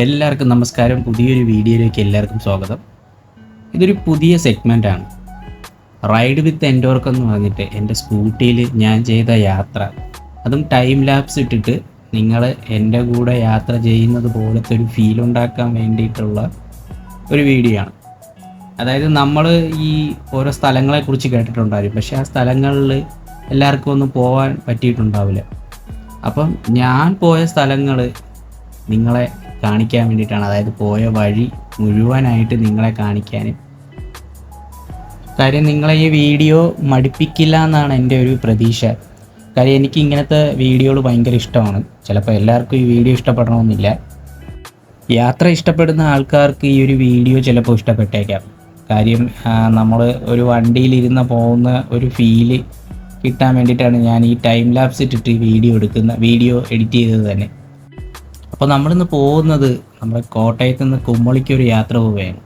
എല്ലാവർക്കും നമസ്കാരം. പുതിയൊരു വീഡിയോയിലേക്ക് എല്ലാവർക്കും സ്വാഗതം. ഇതൊരു പുതിയ സെഗ്മെന്റ് ആണ്. റൈഡ് വിത്ത് എൻഡോർക്ക് എന്ന് പറഞ്ഞിട്ട് എന്റെ സ്കൂട്ടിയിൽ ഞാൻ ചെയ്ത യാത്ര. അതും ടൈം ലാപ്സ് ഇട്ടിട്ട് നിങ്ങൾ എന്റെ കൂടെ യാത്ര ചെയ്യുന്നത് പോലത്തെ ഒരു ഫീൽ ഉണ്ടാക്കാൻ വേണ്ടിയിട്ടുള്ള ഒരു വീഡിയോ ആണ്. അതായത് നമ്മൾ ഈ ഓരോ സ്ഥലങ്ങളെക്കുറിച്ച് കേട്ടിട്ടുണ്ടാവും പക്ഷേ ആ സ്ഥലങ്ങളിൽ എല്ലാവർക്കും ഒന്നും പോകാൻ പറ്റിയിട്ടുണ്ടാവില്ല. അപ്പം ഞാൻ പോയ സ്ഥലങ്ങൾ നിങ്ങളെ കാണിക്കാൻ വേണ്ടിയിട്ടാണ്. അതായത് പോയ വഴി മുഴുവനായിട്ട് നിങ്ങളെ കാണിക്കാൻ കാര്യം നിങ്ങളെ ഈ വീഡിയോ മടുപ്പിക്കില്ല എന്നാണ് എന്റെ ഒരു പ്രതീക്ഷ. കാര്യം എനിക്ക് ഇങ്ങനത്തെ വീഡിയോകൾ ഭയങ്കര ഇഷ്ടമാണ്. ചിലപ്പോൾ എല്ലാവർക്കും ഈ വീഡിയോ ഇഷ്ടപ്പെടണമെന്നില്ല. യാത്ര ഇഷ്ടപ്പെടുന്ന ആൾക്കാർക്ക് ഈ ഒരു വീഡിയോ ചിലപ്പോൾ ഇഷ്ടപ്പെട്ടേക്കാം. കാര്യം നമ്മൾ ഒരു വണ്ടിയിലിരുന്ന് പോകുന്ന ഒരു ഫീൽ കിട്ടാൻ വേണ്ടിയിട്ടാണ് ഞാൻ ഈ ടൈം ലാപ്സ് ഇട്ടിട്ട് വീഡിയോ എടുക്കുന്ന വീഡിയോ എഡിറ്റ് ചെയ്തത് തന്നെ. അപ്പോൾ നമ്മളിന്ന് പോകുന്നത് നമ്മുടെ കോട്ടയത്ത് നിന്ന് കുമ്മളിക്ക് ഒരു യാത്ര പോവുകയാണ്.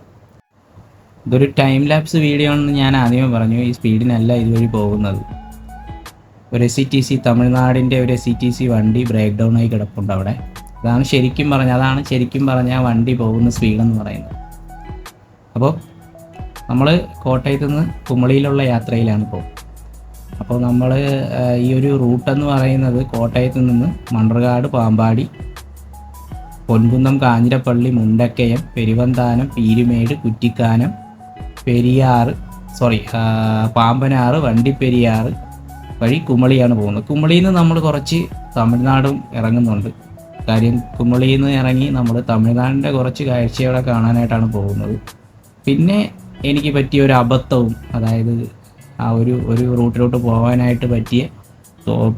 ഇതൊരു ടൈം ലാപ്സ് വീഡിയോ ആണെന്ന് ഞാൻ ആദ്യമേ പറഞ്ഞു ഈ സ്പീഡിനല്ല ഇതുവഴി പോകുന്നത്. ഒരു എസ് സി ടി സി തമിഴ്നാടിന്റെ ഒരു എസ് സി ടി സി വണ്ടി ബ്രേക്ക് ഡൗൺ ആയി കിടപ്പുണ്ട് അവിടെ. അതാണ് ശരിക്കും പറഞ്ഞ അതാണ് ശരിക്കും പറഞ്ഞ വണ്ടി പോകുന്ന സ്പീഡെന്ന് പറയുന്നത്. അപ്പോൾ നമ്മൾ കോട്ടയത്ത് നിന്ന് കുമളിയിലുള്ള യാത്രയിലാണ് ഇപ്പോൾ അപ്പോൾ നമ്മൾ ഈ ഒരു റൂട്ടെന്ന് പറയുന്നത് കോട്ടയത്ത് നിന്ന് മണ്ണർകാട് പാമ്പാടി പൊൻകുന്നം കാഞ്ഞിരപ്പള്ളി മുണ്ടക്കയം പെരുവന്താനം പീരുമേട് കുറ്റിക്കാനം പെരിയാറ് സോറി പാമ്പനാറ് വണ്ടിപ്പെരിയാറ് വഴി കുമളിയാണ് പോകുന്നത്. കുമളിയിൽ നിന്ന് നമ്മൾ കുറച്ച് തമിഴ്നാടും ഇറങ്ങുന്നുണ്ട്. കാര്യം കുമളിയിൽ നിന്ന് ഇറങ്ങി നമ്മൾ തമിഴ്നാടിന്റെ കുറച്ച് കാഴ്ചകളെ കാണാനായിട്ടാണ് പോകുന്നത്. പിന്നെ എനിക്ക് പറ്റിയ ഒരു അബദ്ധവും അതായത് ആ ഒരു ഒരു റൂട്ടിലോട്ട് പോകാനായിട്ട് പറ്റിയ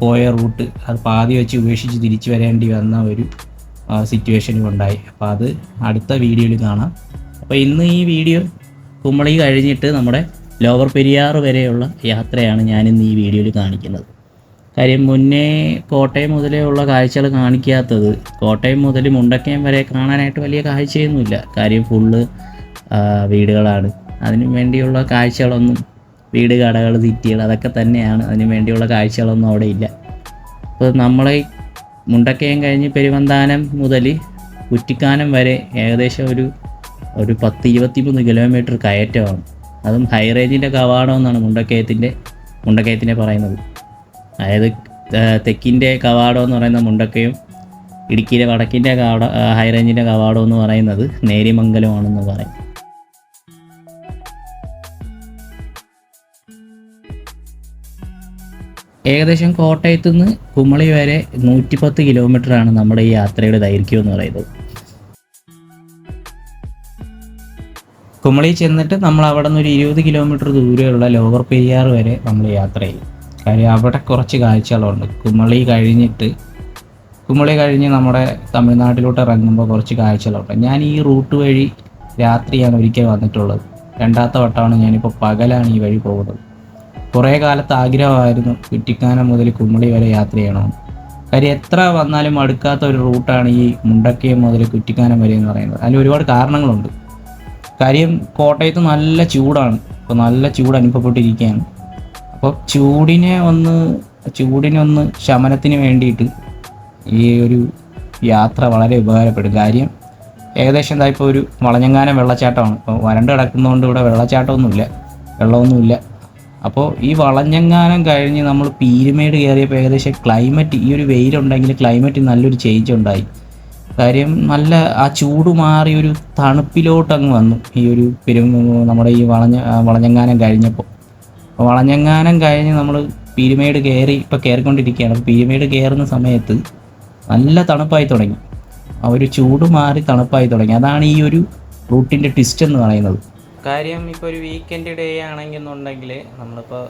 പോയ റൂട്ട് അത് പാതി വെച്ച് ഉപേക്ഷിച്ച് തിരിച്ചു വരേണ്ടി വന്ന ഒരു സിറ്റുവേഷനും ഉണ്ടായി അപ്പോൾ അത് അടുത്ത വീഡിയോയിൽ കാണാം. അപ്പോൾ ഇന്ന് ഈ വീഡിയോ കുമ്മളി കഴിഞ്ഞിട്ട് നമ്മുടെ ലോവർ പെരിയാർ വരെയുള്ള യാത്രയാണ് ഞാൻ ഇന്ന് ഈ വീഡിയോയിൽ കാണിക്കുന്നത്. കാര്യം മുന്നേ കോട്ടയം മുതലേ ഉള്ള കാഴ്ചകൾ കാണിക്കാത്തത് കോട്ടയം മുതൽ മുണ്ടക്കയം വരെ കാണാനായിട്ട് വലിയ കാഴ്ചയൊന്നുമില്ല. കാര്യം ഫുള്ള് വീടുകളാണ്. അതിനു വേണ്ടിയുള്ള കാഴ്ചകളൊന്നും വീട് കടകൾ സിറ്റികൾ അതൊക്കെ തന്നെയാണ്. അതിനു വേണ്ടിയുള്ള കാഴ്ചകളൊന്നും അവിടെ ഇല്ല. അപ്പോൾ നമ്മളെ മുണ്ടക്കയം കഴിഞ്ഞ് പെരുവന്താനം മുതൽ കുറ്റിക്കാനം വരെ ഏകദേശം ഒരു ഒരു പത്ത് ഇരുപത്തിമൂന്ന് കിലോമീറ്റർ കയറ്റമാണ്. അതും ഹൈ റേഞ്ചിന്റെ കവാടം എന്നാണ് മുണ്ടക്കയത്തിന്റെ മുണ്ടക്കയത്തിനെ പറയുന്നത്. അതായത് തെക്കിന്റെ കവാടം എന്ന് പറയുന്ന മുണ്ടക്കയും ഇടുക്കിയിലെ വടക്കിന്റെ കവാട ഹൈ റേഞ്ചിന്റെ കവാടം എന്ന് പറയുന്നത് നേരിമംഗലമാണെന്ന് പറയും. ഏകദേശം കോട്ടയത്തു നിന്ന് കുമളി വരെ നൂറ്റിപ്പത്ത് കിലോമീറ്ററാണ് നമ്മുടെ ഈ യാത്രയുടെ ദൈർഘ്യം എന്ന് പറയുന്നത്. കുമളി ചെന്നിട്ട് നമ്മൾ അവിടെ നിന്ന് ഒരു ഇരുപത് കിലോമീറ്റർ ദൂരെയുള്ള ലോവർ പെരിയാർ വരെ നമ്മൾ യാത്ര ചെയ്യും. കാര്യം അവിടെ കുറച്ച് കാഴ്ചകളുണ്ട്. കുമളി കഴിഞ്ഞിട്ട് കുമളി കഴിഞ്ഞ് നമ്മുടെ തമിഴ്നാട്ടിലോട്ട് ഇറങ്ങുമ്പോൾ കുറച്ച് കാഴ്ചകളുണ്ട്. ഞാൻ ഈ റൂട്ട് വഴി രാത്രിയാണ് ഒരിക്കൽ വന്നിട്ടുള്ളത്. രണ്ടാമത്തെ വട്ടമാണ് ഞാനിപ്പോൾ പകലാണ് ഈ വഴി പോകുന്നത്. കുറേ കാലത്ത് ആഗ്രഹമായിരുന്നു കുറ്റിക്കാനം മുതൽ കുമളി വരെ യാത്ര ചെയ്യണമെന്ന്. കാര്യം എത്ര വന്നാലും അടുക്കാത്ത ഒരു റൂട്ടാണ് ഈ മുണ്ടക്കയം മുതൽ കുറ്റിക്കാനം വരെ എന്ന് പറയുന്നത്. അതിന് ഒരുപാട് കാരണങ്ങളുണ്ട്. കാര്യം കോട്ടയത്ത് നല്ല ചൂടാണ്. ഇപ്പോൾ നല്ല ചൂട് അനുഭവപ്പെട്ടിരിക്കുകയാണ്. അപ്പോൾ ചൂടിനെ ഒന്ന് ചൂടിനെ ഒന്ന് ശമനത്തിന് വേണ്ടിയിട്ട് ഈ ഒരു യാത്ര വളരെ ഉപകാരപ്പെടും. കാര്യം ഏകദേശം എന്താ ഇപ്പോൾ ഒരു വളഞ്ഞങ്ങാനം വെള്ളച്ചാട്ടമാണ്. ഇപ്പോൾ വരണ്ട് കിടക്കുന്നതുകൊണ്ട് ഇവിടെ വെള്ളച്ചാട്ടമൊന്നുമില്ല. വെള്ളമൊന്നുമില്ല. അപ്പോൾ ഈ വളഞ്ഞങ്ങാനം കഴിഞ്ഞ് നമ്മൾ പീരുമേട് കയറിയപ്പോൾ ഏകദേശം ക്ലൈമറ്റ് ഈ ഒരു വെയിലുണ്ടെങ്കിൽ ക്ലൈമറ്റ് നല്ലൊരു ചേഞ്ച് ഉണ്ടായി. കാര്യം നല്ല ആ ചൂട് മാറി ഒരു തണുപ്പിലോട്ടങ്ങ് വന്നു ഈ ഒരു പെരും നമ്മുടെ ഈ വളഞ്ഞ വളഞ്ഞെങ്ങാനം കഴിഞ്ഞപ്പോൾ വളഞ്ഞങ്ങാനം കഴിഞ്ഞ് നമ്മൾ പീരുമേട് കയറി ഇപ്പോൾ കയറിക്കൊണ്ടിരിക്കുകയാണ്. പീരുമേട് കയറുന്ന സമയത്ത് നല്ല തണുപ്പായി തുടങ്ങി. ആ ഒരു ചൂട് മാറി തണുപ്പായി തുടങ്ങി. അതാണ് ഈ ഒരു റൂട്ടിന്റെ ട്വിസ്റ്റ് എന്ന് പറയുന്നത്. കാര്യം ഇപ്പോൾ ഒരു വീക്കെൻഡ് ഡേ ആണെന്നുണ്ടെങ്കിൽ നമ്മളിപ്പോൾ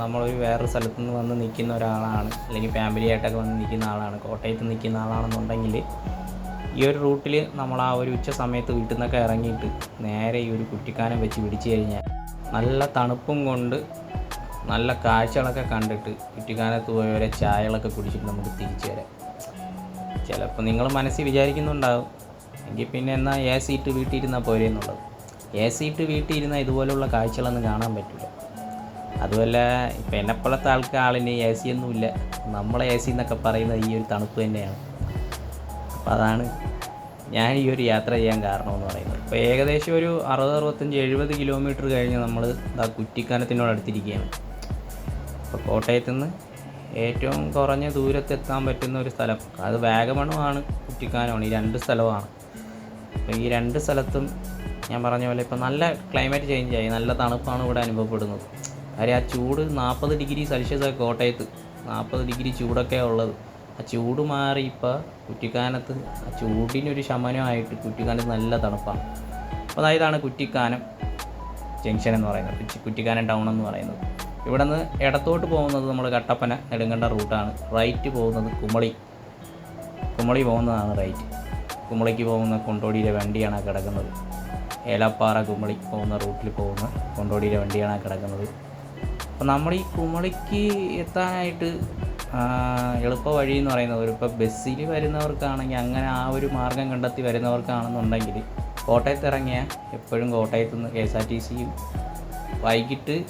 നമ്മളൊരു വേറൊരു സ്ഥലത്തു നിന്ന് വന്ന് നിൽക്കുന്ന ഒരാളാണ്. അല്ലെങ്കിൽ ഫാമിലി ആയിട്ടൊക്കെ വന്ന് നിൽക്കുന്ന ആളാണ്. കോട്ടയത്ത് നിൽക്കുന്ന ആളാണെന്നുണ്ടെങ്കിൽ ഈ ഒരു റൂട്ടിൽ നമ്മൾ ആ ഒരു ഉച്ച സമയത്ത് വീട്ടിൽ നിന്നൊക്കെ ഇറങ്ങിയിട്ട് നേരെ ഈ ഒരു കുറ്റിക്കാനം വെച്ച് പിടിച്ചു കഴിഞ്ഞാൽ നല്ല തണുപ്പും കൊണ്ട് നല്ല കാഴ്ചകളൊക്കെ കണ്ടിട്ട് കുറ്റിക്കാനത്ത് പോയവരെ ചായകളൊക്കെ കുടിച്ചിട്ട് നമുക്ക് തിരിച്ചു വരാം. ചിലപ്പോൾ നിങ്ങൾ മനസ്സിൽ വിചാരിക്കുന്നുണ്ടാവും. എങ്കിൽ പിന്നെ എന്നാൽ എ സീറ്റ് വീട്ടിൽ ഇരുന്നാൽ പോരെ എന്നുള്ളത്. എ സി ഇട്ട് വീട്ടിൽ ഇരുന്ന ഇതുപോലുള്ള കാഴ്ചകളൊന്നും കാണാൻ പറ്റില്ല. അതുമല്ല ഇപ്പം എന്നെപ്പോലത്തെ ആൾക്ക് ആളിന് എ സി ഒന്നുമില്ല നമ്മളെ എ സി എന്നൊക്കെ പറയുന്നത് ഈ ഒരു തണുപ്പ് തന്നെയാണ്. അപ്പം അതാണ് ഞാൻ ഈ ഒരു യാത്ര ചെയ്യാൻ കാരണമെന്ന് പറയുന്നത്. ഇപ്പോൾ ഏകദേശം ഒരു അറുപത് അറുപത്തഞ്ച് എഴുപത് കിലോമീറ്റർ കഴിഞ്ഞ് നമ്മൾ ഇതാ കുറ്റിക്കാനത്തിനോട് അടുത്തിരിക്കുകയാണ്. അപ്പോൾ കോട്ടയത്ത് നിന്ന് ഏറ്റവും കുറഞ്ഞ ദൂരത്തെത്താൻ പറ്റുന്ന ഒരു സ്ഥലം. അത് വാഗമണുമാണ് കുറ്റിക്കാനമാണ് ഈ രണ്ട് സ്ഥലമാണ് അപ്പോൾ ഈ രണ്ട് സ്ഥലത്തും ഞാൻ പറഞ്ഞ പോലെ ഇപ്പോൾ നല്ല ക്ലൈമറ്റ് ചേഞ്ച് ആയി. നല്ല തണുപ്പാണ് ഇവിടെ അനുഭവപ്പെടുന്നത്. കാര്യം ആ ചൂട് നാൽപ്പത് ഡിഗ്രി സെൽഷ്യസ് കോട്ടയത്ത്. നാൽപ്പത് ഡിഗ്രി ചൂടൊക്കെ ഉള്ളത്. ആ ചൂട് മാറി ഇപ്പോൾ കുറ്റിക്കാനത്ത് ആ ചൂടിനൊരു ശമനമായിട്ട് കുറ്റിക്കാനത്ത് നല്ല തണുപ്പാണ്. അപ്പോൾ അതായതാണ് കുറ്റിക്കാനം ജംഗ്ഷൻ എന്ന് പറയുന്നത്. കുറ്റിക്കാനം ടൗൺ എന്ന് പറയുന്നത്. ഇവിടെ നിന്ന് ഇടത്തോട്ട് പോകുന്നത് നമ്മൾ കട്ടപ്പന നെടുങ്കണ്ട റൂട്ടാണ് റൈറ്റ് പോകുന്നത് കുമളി. കുമളി പോകുന്നതാണ് റൈറ്റ് കുമളിക്ക് പോകുന്ന കൊണ്ടോടിയിലെ വണ്ടിയാണ് കിടക്കുന്നത്. ഏലപ്പാറ കുമളി പോകുന്ന റൂട്ടിൽ പോകുന്ന കൊണ്ടോടിയിലെ വണ്ടിയാണ് കിടക്കുന്നത്. അപ്പോൾ നമ്മൾ ഈ കുമളിക്ക് എത്താനായിട്ട് എളുപ്പ വഴി എന്ന് പറയുന്നത് ഒരു ഇപ്പോൾ ബസ്സിൽ വരുന്നവർക്കാണെങ്കിൽ അങ്ങനെ ആ ഒരു മാർഗം കണ്ടെത്തി വരുന്നവർക്കാണെന്നുണ്ടെങ്കിൽ കോട്ടയത്ത് ഇറങ്ങിയ എപ്പോഴും കോട്ടയത്ത് നിന്ന് കെ എസ് ആർ ടി സിയും വൈകിട്ട്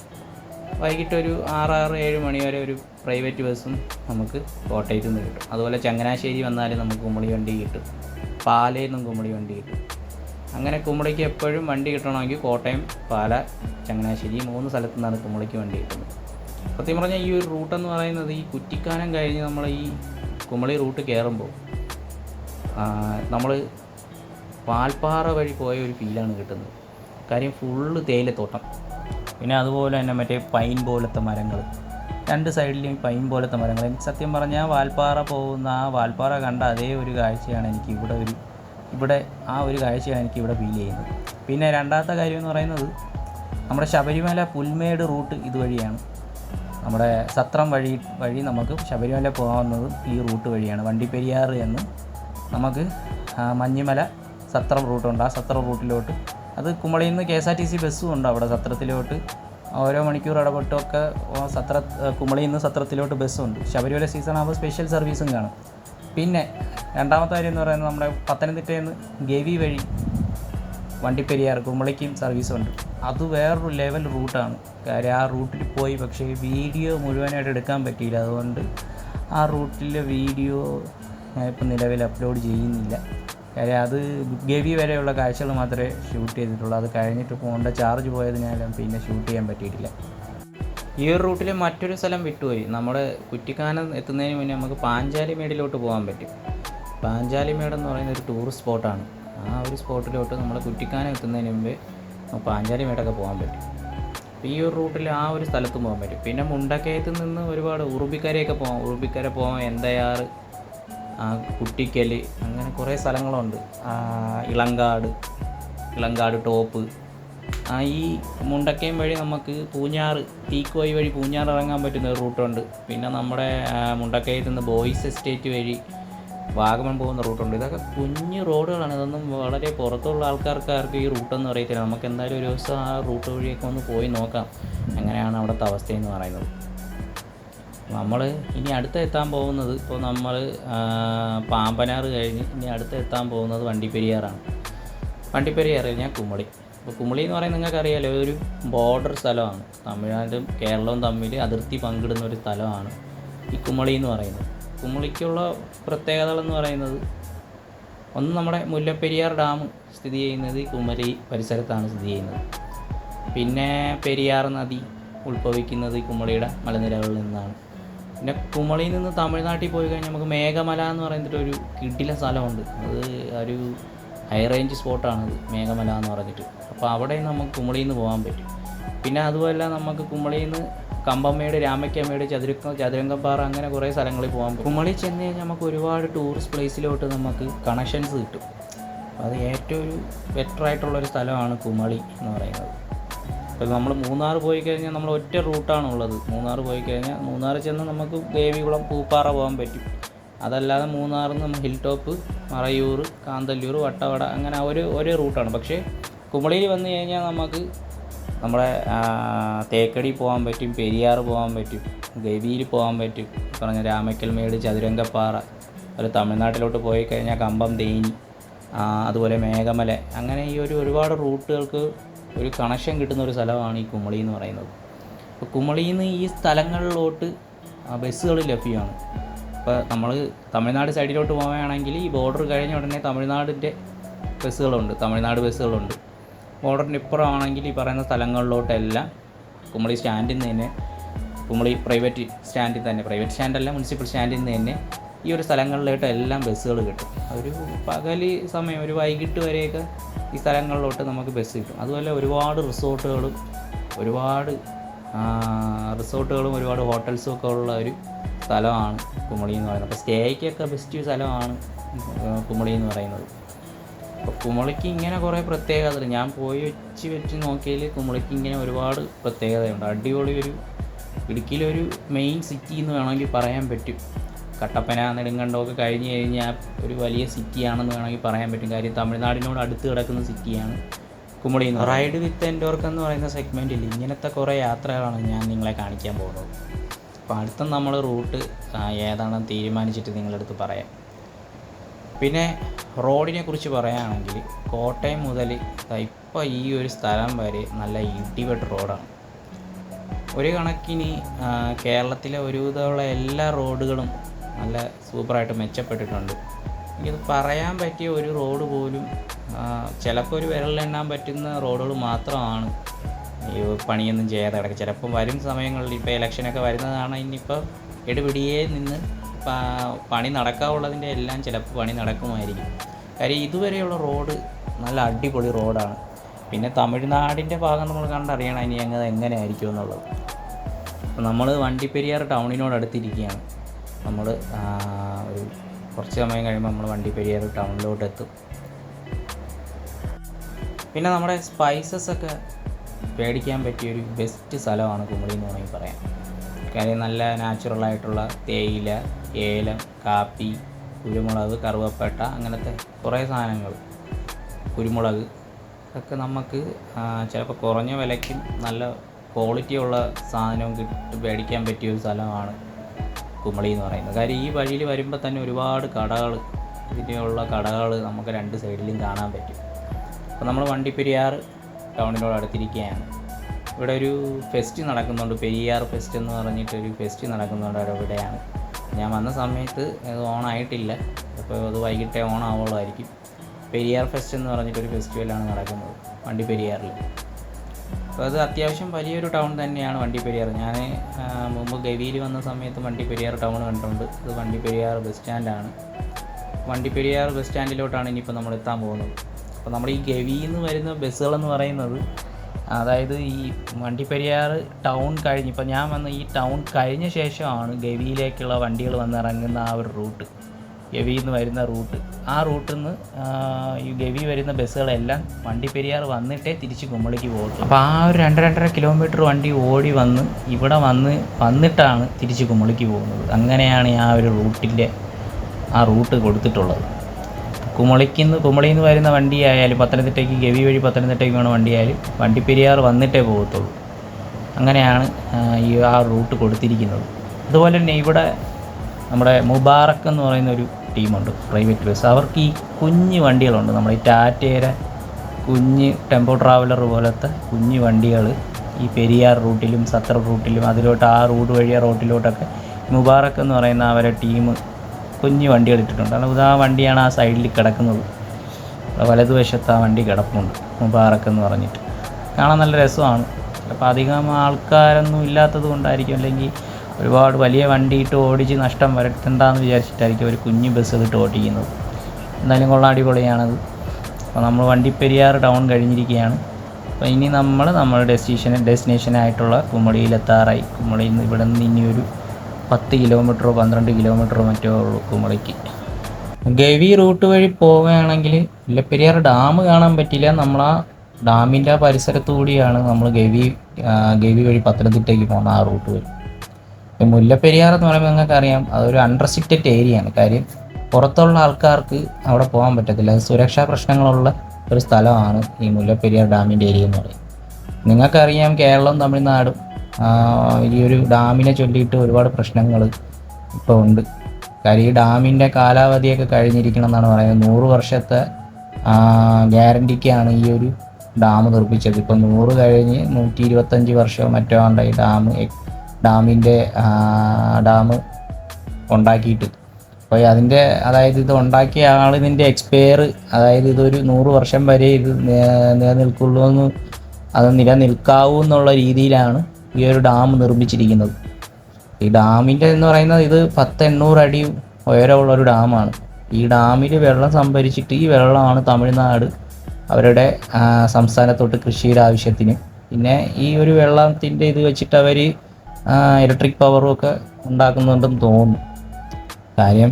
വൈകിട്ട് ഒരു ആറ് ആറ് ഏഴ് മണി വരെ ഒരു പ്രൈവറ്റ് ബസ്സും നമുക്ക് കോട്ടയത്ത് നിന്ന് കിട്ടും. അതുപോലെ ചങ്ങനാശ്ശേരി വന്നാലും നമുക്ക് കുമളി വണ്ടി കിട്ടും. പാലയിൽ നിന്നും കുമളി വണ്ടി കിട്ടും. അങ്ങനെ കുമളിക്ക് എപ്പോഴും വണ്ടി കിട്ടണമെങ്കിൽ കോട്ടയം പാല ചങ്ങനാശ്ശേരി മൂന്ന് സ്ഥലത്തു നിന്നാണ് കുമളിക്ക് വണ്ടി കിട്ടുന്നത്. സത്യം പറഞ്ഞാൽ ഈ ഒരു റൂട്ടെന്ന് പറയുന്നത് ഈ കുറ്റിക്കാനം കഴിഞ്ഞ് നമ്മൾ ഈ കുമളി റൂട്ട് കയറുമ്പോൾ നമ്മൾ പാൽപ്പാറ വഴി പോയ ഒരു ഫീലാണ് കിട്ടുന്നത്. കാര്യം ഫുള്ള് തേയിലത്തോട്ടം പിന്നെ അതുപോലെ തന്നെ മറ്റേ പൈൻ പോലത്തെ മരങ്ങൾ രണ്ട് സൈഡിലും പൈൻ പോലത്തെ മരങ്ങൾ സത്യം പറഞ്ഞാൽ വാൽപ്പാറ പോകുന്ന ആ വാൽപ്പാറ കണ്ട അതേ ഒരു കാഴ്ചയാണ് എനിക്ക് ഇവിടെ ഒരു ഇവിടെ ആ ഒരു കാഴ്ചയാണ് എനിക്ക് ഇവിടെ ഫീൽ ചെയ്യുന്നത്. പിന്നെ രണ്ടാമത്തെ കാര്യം എന്ന് പറയുന്നത് നമ്മുടെ ശബരിമല പുൽമേട് റൂട്ട് ഇതുവഴിയാണ്. നമ്മുടെ സത്രം വഴി വഴി നമുക്ക് ശബരിമല പോകാവുന്നത് ഈ റൂട്ട് വഴിയാണ്. വണ്ടിപ്പെരിയാർ എന്ന് നമുക്ക് മഞ്ഞിമല സത്രം റൂട്ടുണ്ട് ആ സത്രം റൂട്ടിലോട്ട്. അത് കുമളിയിൽ നിന്ന് K S R T C ബസ്സും ഉണ്ട് അവിടെ സത്രത്തിലോട്ട്. ഓരോ മണിക്കൂർ ഇടപെട്ടൊക്കെ സത്ര കുമളിയിൽ നിന്ന് സത്രത്തിലോട്ട് ബസ്സുണ്ട്. ശബരിമല സീസൺ ആകുമ്പോൾ സ്പെഷ്യൽ സർവീസും കാണും. പിന്നെ രണ്ടാമത്തെ കാര്യം എന്ന് പറയുന്നത് നമ്മുടെ പത്തനംതിട്ടയിൽ നിന്ന് ഗവി വഴി വണ്ടിപ്പെരിയാർ കുമളിക്കും സർവീസുണ്ട് അത് വേറൊരു ലെവൽ റൂട്ടാണ് കാര്യം ആ റൂട്ടിൽ പോയി പക്ഷേ വീഡിയോ മുഴുവനായിട്ട് എടുക്കാൻ പറ്റിയില്ല. അതുകൊണ്ട് ആ റൂട്ടിലെ വീഡിയോ ഞാൻ ഇപ്പം നിലവിൽ അപ്ലോഡ് ചെയ്യുന്നില്ല. കാര്യം അത് ഗവി വരെയുള്ള കാഴ്ചകൾ മാത്രമേ ഷൂട്ട് ചെയ്തിട്ടുള്ളൂ. അത് കഴിഞ്ഞിട്ട് ഫോണിന്റെ ചാർജ് പോയതിനാലും പിന്നെ ഷൂട്ട് ചെയ്യാൻ പറ്റിയിട്ടില്ല. ഈ ഒരു റൂട്ടിൽ മറ്റൊരു സ്ഥലം വിട്ടുപോയി. നമ്മുടെ കുറ്റിക്കാനം എത്തുന്നതിന് മുന്നേ നമുക്ക് പാഞ്ചാലി മേടിലോട്ട് പോകാൻ പറ്റും. പാഞ്ചാലി മേട് എന്ന് പറയുന്ന ഒരു ടൂറിസ്റ്റ് സ്പോട്ടാണ് ആ ഒരു സ്പോട്ടിലോട്ട് നമ്മൾ കുറ്റിക്കാനം എത്തുന്നതിന് മുമ്പേ നമുക്ക് പാഞ്ചാലി മേടൊക്കെ പോകാൻ പറ്റും. ഈ ഒരു റൂട്ടിൽ ആ ഒരു സ്ഥലത്തും പോകാൻ പറ്റും. പിന്നെ മുണ്ടക്കയത്ത് നിന്ന് ഒരുപാട് ഉറുബിക്കരയൊക്കെ പോകാം. ഉറുബിക്കര പോകാം എന്തയാറ് ആ, കുട്ടിക്കൽ അങ്ങനെ കുറേ സ്ഥലങ്ങളുണ്ട്. ഇളങ്കാട് ഇളങ്കാട് ടോപ്പ് ആ ഈ മുണ്ടക്കയം വഴി നമുക്ക് പൂഞ്ഞാറ് തീക്കോയി വഴി പൂഞ്ഞാറ് ഇറങ്ങാൻ പറ്റുന്ന ഒരു റൂട്ടുണ്ട്. പിന്നെ നമ്മുടെ മുണ്ടക്കയിൽ നിന്ന് ബോയ്സ് എസ്റ്റേറ്റ് വഴി വാഗമൺ പോകുന്ന റൂട്ടുണ്ട്. ഇതൊക്കെ കുഞ്ഞു റോഡുകളാണ്. ഇതൊന്നും വളരെ പുറത്തുള്ള ആൾക്കാർക്ക് ആർക്കും ഈ റൂട്ടൊന്നും അറിയത്തില്ല. നമുക്ക് എന്തായാലും ഒരു ദിവസം ആ റൂട്ട് വഴിയൊക്കെ ഒന്ന് പോയി നോക്കാം. അങ്ങനെയാണ് അവിടുത്തെ അവസ്ഥയെന്ന് പറയുന്നത്. നമ്മൾ ഇനി അടുത്ത് എത്താൻ പോകുന്നത് ഇപ്പോൾ നമ്മൾ പാമ്പനാറ് കഴിഞ്ഞ് ഇനി അടുത്ത് എത്താൻ പോകുന്നത് വണ്ടിപ്പെരിയാറാണ്. വണ്ടിപ്പെരിയാർ കഴിഞ്ഞാൽ കുമളി അപ്പോൾ കുമളി എന്ന് പറയുന്നത് നിങ്ങൾക്ക് അറിയാലോ ഒരു ബോർഡർ സ്ഥലമാണ്. തമിഴ്നാടും കേരളവും തമ്മിൽ അതിർത്തി പങ്കിടുന്ന ഒരു സ്ഥലമാണ് ഈ കുമളി എന്ന് പറയുന്നത്. കുമളിക്കുള്ള പ്രത്യേകതകളെന്ന് പറയുന്നത് ഒന്ന് നമ്മുടെ മുല്ലപ്പെരിയാർ ഡാം സ്ഥിതി ചെയ്യുന്നത് കുമലി പരിസരത്താണ് സ്ഥിതി ചെയ്യുന്നത്. പിന്നെ പെരിയാർ നദി ഉത്ഭവിക്കുന്നത് കുമളിയുടെ മലനിരകളിൽ നിന്നാണ്. പിന്നെ കുമളിയിൽ നിന്ന് തമിഴ്നാട്ടിൽ പോയി കഴിഞ്ഞാൽ നമുക്ക് മേഘമല എന്ന് പറയുന്നൊരു കിടില സ്ഥലമുണ്ട്. അത് ഒരു ഹൈ റേഞ്ച് സ്പോട്ടാണത് മേഘമല എന്ന് പറഞ്ഞിട്ട്. അപ്പോൾ അവിടെ നമുക്ക് കുമളിയിൽ നിന്ന് പോകാൻ പറ്റും. പിന്നെ അതുപോലെ നമുക്ക് കുമളിയിൽ നിന്ന് കമ്പമ്മേട് രാമയ്ക്കമ്മേട് ചതുരക്ക ചതുരംഗപ്പാറ അങ്ങനെ കുറേ സ്ഥലങ്ങളിൽ പോകാൻ പറ്റും. കുമളി ചെന്ന് കഴിഞ്ഞാൽ നമുക്ക് ഒരുപാട് ടൂറിസ്റ്റ് പ്ലേസിലോട്ട് നമുക്ക് കണക്ഷൻസ് കിട്ടും. അത് ഏറ്റവും ഒരു ബെറ്റർ ആയിട്ടുള്ളൊരു സ്ഥലമാണ് കുമളി എന്ന് പറയുന്നത്. അപ്പോൾ നമ്മൾ മൂന്നാർ പോയി കഴിഞ്ഞാൽ നമ്മൾ ഒറ്റ റൂട്ടാണ് ഉള്ളത് മൂന്നാർ പോയി കഴിഞ്ഞാൽ മൂന്നാർ ചെന്ന് നമുക്ക് ദേവികുളം പൂപ്പാറ പോകാൻ പറ്റും. അതല്ലാതെ മൂന്നാറിൽ നിന്ന് ഹിൽ ടോപ്പ് മറയൂർ കാന്തല്ലൂർ വട്ടവട അങ്ങനെ ഒരു ഒരേ റൂട്ടാണ്. പക്ഷേ കുമളിയിൽ വന്നു കഴിഞ്ഞാൽ നമുക്ക് നമ്മുടെ തേക്കടി പോകാൻ പറ്റും പെരിയാർ പോകാൻ പറ്റും ഗവിയിൽ പോകാൻ പറ്റും. പറഞ്ഞ രാമക്കൽമേട് ചതുരംഗപ്പാറ ഒരു തമിഴ്നാട്ടിലോട്ട് പോയി കഴിഞ്ഞാൽ കമ്പം തേനി അതുപോലെ മേഘമല. അങ്ങനെ ഈ ഒരു ഒരുപാട് റൂട്ടുകൾക്ക് ഒരു കണക്ഷൻ കിട്ടുന്ന ഒരു സ്ഥലമാണ് ഈ കുമളി എന്ന് പറയുന്നത്. അപ്പോൾ കുമളിയിൽ നിന്ന് ഈ സ്ഥലങ്ങളിലോട്ട് ബസ്സുകൾ ലഭ്യമാണ്. ഇപ്പോൾ നമ്മൾ തമിഴ്നാട് സൈഡിലോട്ട് പോവുകയാണെങ്കിൽ ഈ ബോർഡർ കഴിഞ്ഞ ഉടനെ തമിഴ്നാടിന്റെ ബസ്സുകളുണ്ട് തമിഴ്നാട് ബസ്സുകളുണ്ട്. ബോർഡറിന്റെ ഇപ്പുറമാണെങ്കിൽ ഈ പറയുന്ന സ്ഥലങ്ങളിലോട്ടെല്ലാം കുമളി സ്റ്റാൻഡിൽ നിന്ന് തന്നെ കുമളി പ്രൈവറ്റ് സ്റ്റാൻഡിൽ തന്നെ പ്രൈവറ്റ് സ്റ്റാൻഡല്ല മുനിസിപ്പൽ സ്റ്റാൻഡിൽ നിന്ന് തന്നെ ഈ ഒരു സ്ഥലങ്ങളിലോട്ട് എല്ലാം ബസ്സുകൾ കിട്ടും. ഒരു പകൽ സമയം ഒരു വൈകിട്ട് വരെയൊക്കെ ഈ സ്ഥലങ്ങളിലോട്ട് നമുക്ക് ബസ് കിട്ടും. അതുപോലെ ഒരുപാട് റിസോർട്ടുകളും ഒരുപാട് റിസോർട്ടുകളും ഒരുപാട് ഹോട്ടൽസും ഒക്കെ ഉള്ള ഒരു സ്ഥലമാണ് കുമളി എന്ന് പറയുന്നത്. അപ്പോൾ സ്റ്റേക്കൊക്കെ ബെസ്റ്റ് സ്ഥലമാണ് കുമളി എന്ന് പറയുന്നത്. അപ്പോൾ കുമളിക്ക് ഇങ്ങനെ കുറേ പ്രത്യേകതകൾ. ഞാൻ പോയി വെച്ച് വെച്ച് നോക്കിയതിൽ കുമളിക്ക് ഇങ്ങനെ ഒരുപാട് പ്രത്യേകതയുണ്ട്. അടിപൊളി ഒരു ഇടുക്കിയിലൊരു മെയിൻ സിറ്റി എന്ന് വേണമെങ്കിൽ പറയാൻ പറ്റും. കട്ടപ്പന നെടുങ്കണ്ടമൊക്കെ കഴിഞ്ഞ് കഴിഞ്ഞാൽ ഒരു വലിയ സിറ്റിയാണെന്ന് വേണമെങ്കിൽ പറയാൻ പറ്റും. കാര്യം തമിഴ്നാടിനോട് അടുത്ത് കിടക്കുന്ന സിറ്റിയാണ് കുമളി റൈഡ് വിത്ത് എൻഡോർക്ക് എന്ന് പറയുന്ന സെഗ്മെന്റിൽ ഇങ്ങനത്തെ കുറേ യാത്രകളാണ് ഞാൻ നിങ്ങളെ കാണിക്കാൻ പോകുന്നത്. അപ്പോൾ അടുത്ത നമ്മൾ റൂട്ട് ഏതാണെന്ന് തീരുമാനിച്ചിട്ട് നിങ്ങളടുത്ത് പറയാം. പിന്നെ റോഡിനെ കുറിച്ച് പറയുകയാണെങ്കിൽ കോട്ടയം മുതൽ ഇപ്പോൾ ഈ ഒരു സ്ഥലം വരെ നല്ല ഇടിവെട്ട് റോഡാണ്. ഒരു കണക്കിന് കേരളത്തിലെ ഒരുവിധമുള്ള എല്ലാ റോഡുകളും നല്ല സൂപ്പറായിട്ട് മെച്ചപ്പെട്ടിട്ടുണ്ട്. എനിക്കത് പറയാൻ പറ്റിയ ഒരു റോഡ് പോലും ചിലപ്പോൾ ഒരു വിരലിലെണ്ണാൻ പറ്റുന്ന റോഡുകൾ മാത്രമാണ്. ഈ പണിയൊന്നും ചെയ്യാതെ കിടക്കും. ചിലപ്പം വരും സമയങ്ങളിൽ ഇപ്പോൾ ഇലക്ഷനൊക്കെ വരുന്നതാണ് ഇനിയിപ്പോൾ എടുപിടിയെ നിന്ന് പണി നടക്കാവുള്ളതിന്റെ എല്ലാം ചിലപ്പോൾ പണി നടക്കുമായിരിക്കും. കാര്യം ഇതുവരെയുള്ള റോഡ് നല്ല അടിപൊളി റോഡാണ്. പിന്നെ തമിഴ്നാടിന്റെ ഭാഗം നമ്മൾ കണ്ടറിയണം ഇനി എങ്ങനെ എങ്ങനെയായിരിക്കും എന്നുള്ളത്. അപ്പോൾ നമ്മൾ വണ്ടിപ്പെരിയാർ ടൗണിനോട് അടുത്തിരിക്കുകയാണ്. നമ്മൾ ഒരു കുറച്ച് സമയം കഴിയുമ്പോൾ നമ്മൾ വണ്ടിപ്പെരിയാർ ടൗണിലോട്ട് എത്തും പിന്നെ നമ്മുടെ സ്പൈസസ് ഒക്കെ പേടിക്കാൻ പറ്റിയൊരു ബെസ്റ്റ് സ്ഥലമാണ് കുമളി എന്ന് വേണമെങ്കിൽ പറയാം. കാര്യം നല്ല നാച്ചുറലായിട്ടുള്ള തേയില ഏലം കാപ്പി കുരുമുളക് കറുവപ്പട്ട അങ്ങനത്തെ കുറേ സാധനങ്ങൾ കുരുമുളക് ഒക്കെ നമുക്ക് ചിലപ്പോൾ കുറഞ്ഞ വിലയ്ക്കും നല്ല ക്വാളിറ്റി ഉള്ള സാധനവും കിട്ടി മേടിക്കാൻ പറ്റിയ ഒരു സ്ഥലമാണ് കുമളി എന്ന് പറയുന്നത്. കാര്യം ഈ വഴിയിൽ വരുമ്പോൾ തന്നെ ഒരുപാട് കടകൾ ഇതിനുള്ള കടകൾ നമുക്ക് രണ്ട് സൈഡിലും കാണാൻ പറ്റും. അപ്പോൾ നമ്മൾ വണ്ടിപ്പെരിയാർ ടൗണിനോട് അടുത്തിരിക്കുകയാണ്. ഇവിടെ ഒരു ഫെസ്റ്റ് നടക്കുന്നുണ്ട്. പെരിയാർ ഫെസ്റ്റ് എന്ന് പറഞ്ഞിട്ട് ഒരു ഫെസ്റ്റ് നടക്കുന്നുണ്ട് അവിടെ ഇവിടെയാണ്. ഞാൻ വന്ന സമയത്ത് അത് ഓണായിട്ടില്ല അപ്പോൾ അത് വൈകിട്ടേ ഓണാവുള്ളതായിരിക്കും പെരിയാർ ഫെസ്റ്റ് എന്ന് പറഞ്ഞിട്ടൊരു ഫെസ്റ്റിവലാണ് നടക്കുന്നത് വണ്ടി പെരിയാറിൽ. അപ്പോൾ അത് അത്യാവശ്യം വലിയൊരു ടൗൺ തന്നെയാണ് വണ്ടിപ്പെരിയാർ ഞാൻ മുമ്പ് ഗവിയിൽ വന്ന സമയത്ത് വണ്ടിപ്പെരിയാർ ടൗൺ കണ്ടിട്ടുണ്ട്. ഇത് വണ്ടിപ്പെരിയാർ ബസ് സ്റ്റാൻഡാണ് വണ്ടിപ്പെരിയാർ ബസ് സ്റ്റാൻഡിലോട്ടാണ് ഇനിയിപ്പോൾ നമ്മൾ എത്താൻ പോകുന്നത്. അപ്പോൾ നമ്മൾ ഈ ഗവിയിൽ നിന്ന് വരുന്ന ബസ്സുകളെന്ന് പറയുന്നത് അതായത് ഈ വണ്ടിപ്പെരിയാർ ടൗൺ കഴിഞ്ഞ് ഇപ്പോൾ ഞാൻ വന്ന ഈ ടൗൺ കഴിഞ്ഞ ശേഷമാണ് ഗവിയിലേക്കുള്ള വണ്ടികൾ വന്ന് ഇറങ്ങുന്ന ആ ഒരു റൂട്ട് ഗവിയിൽ നിന്ന് വരുന്ന റൂട്ട്. ആ റൂട്ടിൽ നിന്ന് ഈ ഗവി വരുന്ന ബസ്സുകളെല്ലാം വണ്ടിപ്പെരിയാർ വന്നിട്ടേ തിരിച്ച് കുമ്പളിക്ക് പോകും അപ്പോൾ ആ ഒരു രണ്ട് രണ്ടര കിലോമീറ്റർ വണ്ടി ഓടി വന്ന് ഇവിടെ വന്ന് വന്നിട്ടാണ് തിരിച്ച് കുമ്പളിക്ക് പോകുന്നത്. അങ്ങനെയാണ് ആ ഒരു റൂട്ടിന്റെ ആ റൂട്ട് കൊടുത്തിട്ടുള്ളത്. കുമളിക്കുന്ന് കുമളിയിൽ നിന്ന് വരുന്ന വണ്ടി ആയാലും പത്തനംതിട്ടയ്ക്ക് ഗവി വഴി പത്തനംതിട്ടയ്ക്ക് വേണ വണ്ടി ആയാലും വണ്ടിപ്പെരിയാർ വന്നിട്ടേ പോകത്തുള്ളൂ. അങ്ങനെയാണ് ഈ ആ റൂട്ട് കൊടുത്തിരിക്കുന്നത്. അതുപോലെ തന്നെ ഇവിടെ നമ്മുടെ മുബാറക്ക് എന്ന് പറയുന്ന ഒരു ടീമുണ്ട് പ്രൈവറ്റ് ബസ്. അവർക്ക് ഈ കുഞ്ഞ് വണ്ടികളുണ്ട്. നമ്മൾ ഈ ടാറ്റയുടെ കുഞ്ഞ് ടെമ്പോ ട്രാവലർ പോലത്തെ കുഞ്ഞ് വണ്ടികൾ ഈ പെരിയാർ റൂട്ടിലും സത്ര റൂട്ടിലും അതിലോട്ട് ആ റൂട്ട് വഴിയ റോട്ടിലോട്ടൊക്കെ മുബാറക്ക് എന്ന് പറയുന്ന അവരെ ടീം കുഞ്ഞ് വണ്ടികൾ ഇട്ടിട്ടുണ്ട്. കാരണം ആ വണ്ടിയാണ് ആ സൈഡിൽ കിടക്കുന്നത്. വലതുവശത്ത് ആ വണ്ടി കിടപ്പുണ്ട്. മുബാറക്ക് എന്ന് പറഞ്ഞിട്ട്. കാണാൻ നല്ല രസമാണ്. അപ്പോൾ അധികം ആൾക്കാരൊന്നും ഇല്ലാത്തത് കൊണ്ടായിരിക്കും. അല്ലെങ്കിൽ ഒരുപാട് വലിയ വണ്ടി ഇട്ട് ഓടിച്ച് നഷ്ടം വരട്ടണ്ടെന്ന് വിചാരിച്ചിട്ടായിരിക്കും ഒരു കുഞ്ഞു ബസ് ഇട്ട് ഓടിക്കുന്നത്. എന്തായാലും കൊള്ളാം അടിപൊളിയാണത്. അപ്പോൾ നമ്മൾ വണ്ടിപ്പെരിയാർ ടൗൺ കഴിഞ്ഞിരിക്കുകയാണ്. അപ്പോൾ ഇനി നമ്മൾ നമ്മുടെ ഡെസ്റ്റിനേഷൻ ഡെസ്റ്റിനേഷനായിട്ടുള്ള കുമളിയിലെത്താറായി. കുമളിയിൽ നിന്ന് ഇവിടെ നിന്ന് ഇനിയൊരു പത്ത് കിലോമീറ്ററോ പന്ത്രണ്ട് കിലോമീറ്ററോ മറ്റോ ഉള്ളൂ കുമളിക്ക്. ഗവി റൂട്ട് വഴി പോവുകയാണെങ്കിൽ മുല്ലപ്പെരിയാർ ഡാം കാണാൻ പറ്റില്ല. നമ്മൾ ആ ഡാമിന്റെ ആ പരിസരത്തു കൂടിയാണ് നമ്മൾ ഗവി ഗവി വഴി പത്തനംതിട്ടയ്ക്ക് പോകുന്ന ആ റൂട്ട് വഴി. ഇപ്പം മുല്ലപ്പെരിയാർ എന്ന് പറയുമ്പോൾ നിങ്ങൾക്കറിയാം അതൊരു അൺറെസ്ട്രിക്റ്റഡ് ഏരിയയാണ് കാര്യം പുറത്തുള്ള ആൾക്കാർക്ക് അവിടെ പോകാൻ പറ്റത്തില്ല. അത് സുരക്ഷാ പ്രശ്നങ്ങളുള്ള ഒരു സ്ഥലമാണ് ഈ മുല്ലപ്പെരിയാർ ഡാമിന്റെ ഏരിയ എന്ന് പറയുന്നത്. നിങ്ങൾക്കറിയാം കേരളവും തമിഴ്നാടും ഈ ഒരു ഡാമിനെ ചൊല്ലിയിട്ട് ഒരുപാട് പ്രശ്നങ്ങൾ ഇപ്പോൾ ഉണ്ട്. കാര്യം ഈ ഡാമിന്റെ കാലാവധിയൊക്കെ കഴിഞ്ഞിരിക്കണം എന്നാണ് പറയുന്നത്. നൂറ് വർഷത്തെ ഗ്യാരണ്ടിക്കാണ് ഈ ഒരു ഡാം നിർമ്മിച്ചത്. ഇപ്പോൾ നൂറ് കഴിഞ്ഞ് നൂറ്റി ഇരുപത്തഞ്ച് വർഷമോ മറ്റോ ഉണ്ട് ഈ ഡാം ഡാമിന്റെ ഡാം ഉണ്ടാക്കിയിട്ട്. അപ്പോൾ അതിന്റെ അതായത് ഇത് ഉണ്ടാക്കിയ ആൾ ഇതിന്റെ എക്സ്പയർ അതായത് ഇതൊരു നൂറ് വർഷം വരെ ഇത് നിലനിൽക്കുള്ളൂ എന്ന് അത് നിലനിൽക്കാവൂ എന്നുള്ള രീതിയിലാണ് ഈ ഒരു ഡാം നിർമ്മിച്ചിരിക്കുന്നത്. ഈ ഡാമിന്റെ എന്ന് പറയുന്നത് ഇത് പത്ത് എണ്ണൂറ് അടി ഉയരമുള്ള ഒരു ഡാമാണ്. ഈ ഡാമിൽ വെള്ളം സംഭരിച്ചിട്ട് ഈ വെള്ളമാണ് തമിഴ്നാട് അവരുടെ സംസ്ഥാനത്തോട്ട് കൃഷിയുടെ ആവശ്യത്തിന്. പിന്നെ ഈ ഒരു വെള്ളത്തിന്റെ ഇത് വെച്ചിട്ട് അവർ ഇലക്ട്രിക് പവറും ഒക്കെ ഉണ്ടാക്കുന്നുണ്ടെന്ന് തോന്നുന്നു. കാര്യം